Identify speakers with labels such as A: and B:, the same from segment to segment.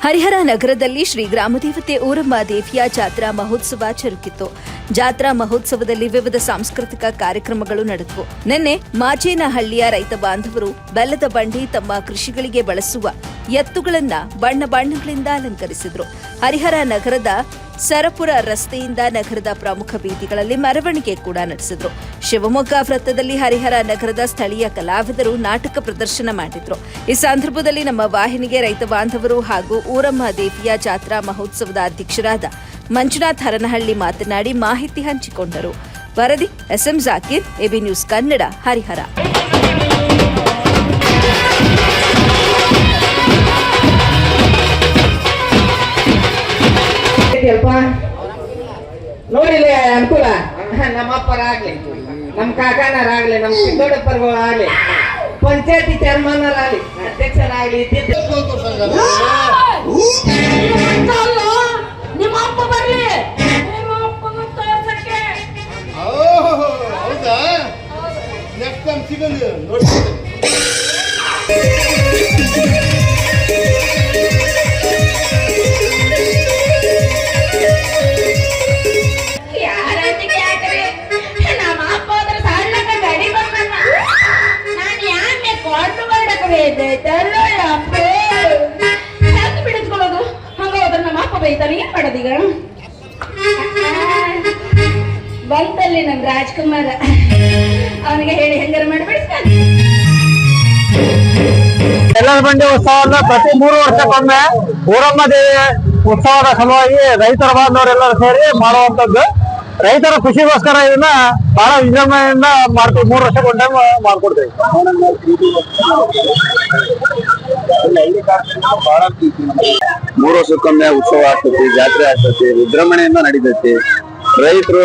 A: ಹರಿಹರ ನಗರದಲ್ಲಿ ಶ್ರೀ ಗ್ರಾಮದೇವತೆ ಊರಮ್ಮ ದೇವಿಯ ಜಾತ್ರಾ ಮಹೋತ್ಸವ ಜರುಗಿತು ಜಾತ್ರಾ ಮಹೋತ್ಸವದಲ್ಲಿ ವಿವಿಧ ಸಾಂಸ್ಕೃತಿಕ ಕಾರ್ಯಕ್ರಮಗಳು ನಡೆದವು. ನಿನ್ನೆ ಮಾಚೇನಹಳ್ಳಿಯ ರೈತ ಬಾಂಧವರು ಬೆಲ್ಲದ ಬಂಡಿ ತಮ್ಮ ಕೃಷಿಗಳಿಗೆ ಬಳಸುವ ಎತ್ತುಗಳನ್ನ ಬಣ್ಣ ಬಣ್ಣಗಳಿಂದ ಅಲಂಕರಿಸಿದ್ರು. ಹರಿಹರ ನಗರದ ಸರಪುರ ರಸ್ತೆಯಿಂದ ನಗರದ ಪ್ರಮುಖ ಬೀದಿಗಳಲ್ಲಿ ಮೆರವಣಿಗೆ ಕೂಡ ನಡೆಸಿದ್ರು. ಶಿವಮೊಗ್ಗ ವೃತ್ತದಲ್ಲಿ ಹರಿಹರ ನಗರದ ಸ್ಥಳೀಯ ಕಲಾವಿದರು ನಾಟಕ ಪ್ರದರ್ಶನ ಮಾಡಿದ್ರು. ಈ ಸಂದರ್ಭದಲ್ಲಿ ನಮ್ಮ ವಾಹಿನಿಗೆ ರೈತ ಬಾಂಧವರು ಹಾಗೂ ಊರಮ್ಮ ದೇವಿಯ ಜಾತ್ರಾ ಮಹೋತ್ಸವದ ಅಧ್ಯಕ್ಷರಾದ ಮಂಜುನಾಥ್ ಹರನಹಳ್ಳಿ ಮಾತನಾಡಿ ಮಾಹಿತಿ ಹಂಚಿಕೊಂಡರು. ವರದಿ SM Zakir, AB news Kannada, Harihar.
B: ಐತಿಯಲ್ಪ ನೋಡಿಲ್ಲ ಅನುಕೂಲ? ನಮ್ಮ ಅಪ್ಪರಾಗ್ಲಿ ನಮ್ಮ ಕಾಕನರಾಗ್ಲಿ ನಮ್ಮ ಸಿದ್ದೋಡಪ್ಪರುಗಳಾಗ್ಲಿ ಪಂಚಾಯತಿ ಚೇರ್ಮನ್ನರಾಗ್ಲಿ ಅಧ್ಯಕ್ಷರಾಗ್ಲಿ
C: ನಿಮ್ಮ ಅಪ್ಪ ಬರ್ಲಿ
D: ಹೌದಾ? ನೆಕ್ಸ್ಟ್ ಟೈಮ್ ಸಿಗಂದು ನೋಡ್ತೀನಿ.
C: ಅಪ್ಪೇ. ಹೆಂಗ್ ಬಿಡಿಸ್ಕೊಳ್ಳೋದು? ಹಂಗ ಹೋದ್ರ ನಮ್ಮ ಅಪ್ಪ ಬೈತಾನೆ, ಏನ್ ಮಾಡೋದೀಗ? ಬಂತಲ್ಲಿ ನಮ್ ರಾಜ್ಕುಮಾರ. ಅವನಿಗೆ ಹೇಳಿ, ಹೆಂಗಾರ ಮಾಡಿ ಬಿಡಿಸ್ತಾನೆ
E: ಎಲ್ಲರ ಬಂಡಿ ಉತ್ಸವವನ್ನ ಪ್ರತಿ ಮೂರು ವರ್ಷಕ್ಕೊಮ್ಮೆ ಊರಮ್ಮ ದೇವಿ ಉತ್ಸವದ ಸಲುವಾಗಿ ರೈತರ ಬಾಂಧವರೆಲ್ಲರೂ ಸೇರಿ ಮಾಡುವಂತದ್ದು ರೈತರ ಖುಷಿಗೋಸ್ಕರ ಇದನ್ನ ಬಹಳ ವಿಜೃಂಭಣೆಯಿಂದ ಮಾಡ್ಕೊ ಮೂರು ವರ್ಷಕ್ಕೊಂದು ಟೈಮ್ ಮಾಡ್ಕೊಡ್ತೇವೆ.
F: ಮೂರು ವರ್ಷಕ್ಕೊಮ್ಮೆ ಉತ್ಸವ ಆಗ್ತತಿ, ಜಾತ್ರೆ ಆಗ್ತೈತಿ, ವಿಜೃಂಭಣೆಯಿಂದ ನಡೀತೈತಿ. ರೈತರು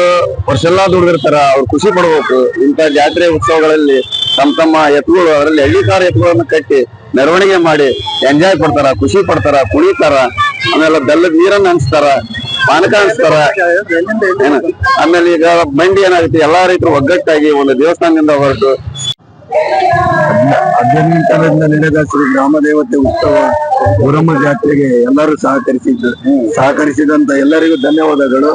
F: ವರ್ಷೆಲ್ಲಾ ದುಡಿದಿರ್ತಾರ, ಅವ್ರು ಖುಷಿ ಪಡ್ಬೇಕು. ಇಂತ ಜಾತ್ರೆ ಉತ್ಸವಗಳಲ್ಲಿ ತಮ್ಮ ತಮ್ಮ ಎತ್ತುಗಳು ಅದರಲ್ಲಿ ಹಳ್ಳಿಕಾರ ಎತ್ತುಗಳನ್ನ ಕಟ್ಟಿ ಮೆರವಣಿಗೆ ಮಾಡಿ ಎಂಜಾಯ್ ಪಡ್ತಾರ, ಖುಷಿ ಪಡ್ತಾರ, ಕುಣಿತಾರ, ಆಮೇಲೆ ಬೆಲ್ಲದ ನೀರನ್ನ ಹಂಚ್ತಾರ. ಪಾನಕ ಹಂಚ್ತಾರ ಆಮೇಲೆ ಈಗ ಮಂಡಿ ಏನಾಗುತ್ತೆ ಎಲ್ಲಾ ರೈತರು ಒಗ್ಗಟ್ಟಾಗಿ ಒಂದು ದೇವಸ್ಥಾನದಿಂದ ಹೊರಟು.
E: ಹದಿನೆಂಟರಿಂದ ನಡೆದ ಶ್ರೀ ಗ್ರಾಮದೇವತೆ ಉತ್ಸವ ಗುರಮ್ಮ ಜಾತ್ರೆಗೆ ಎಲ್ಲರೂ ಸಹಕರಿಸಿದ್ದು. ಸಹಕರಿಸಿದಂತ ಎಲ್ಲರಿಗೂ ಧನ್ಯವಾದಗಳು.